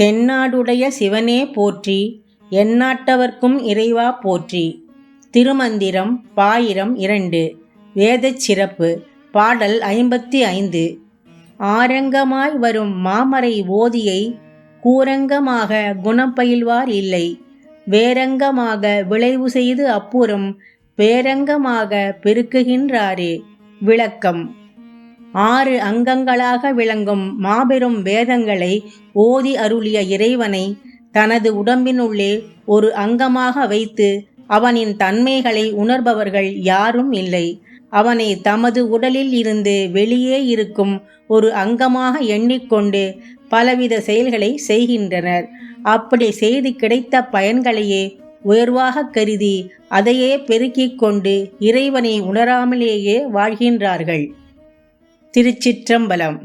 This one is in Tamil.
தென்னாடுடைய சிவனே போற்றி எந்நாட்டவர்க்கும் இறைவா போற்றி. திருமந்திரம் பாயிரம் இரண்டு. வேதச் சிறப்பு. பாடல் ஐம்பத்தி ஐந்து. ஆரங்கமாய் வரும் மாமரை ஓதியை கூரங்கமாக குணம் பயில்வார் இல்லை. வேரங்கமாக விளைவு செய்து அப்புறம் பேரங்கமாக பெருக்குகின்றாரே. விளக்கம். ஆறு அங்கங்களாக விளங்கும் மாபெரும் வேதங்களை ஓதி அருளிய இறைவனை தனது உடம்பினுள்ளே ஒரு அங்கமாக வைத்து அவனின் தன்மைகளை உணர்பவர்கள் யாரும் இல்லை. அவனை தமது உடலில் இருந்து வெளியே இருக்கும் ஒரு அங்கமாக எண்ணிக்கொண்டு பலவித செயல்களை செய்கின்றனர். அப்படி செய்து கிடைத்த பயன்களையே உயர்வாக கருதி அதையே பெருக்கிக் கொண்டு இறைவனை உணராமலேயே வாழ்கின்றார்கள். திருச்சிற்றம்பலம்.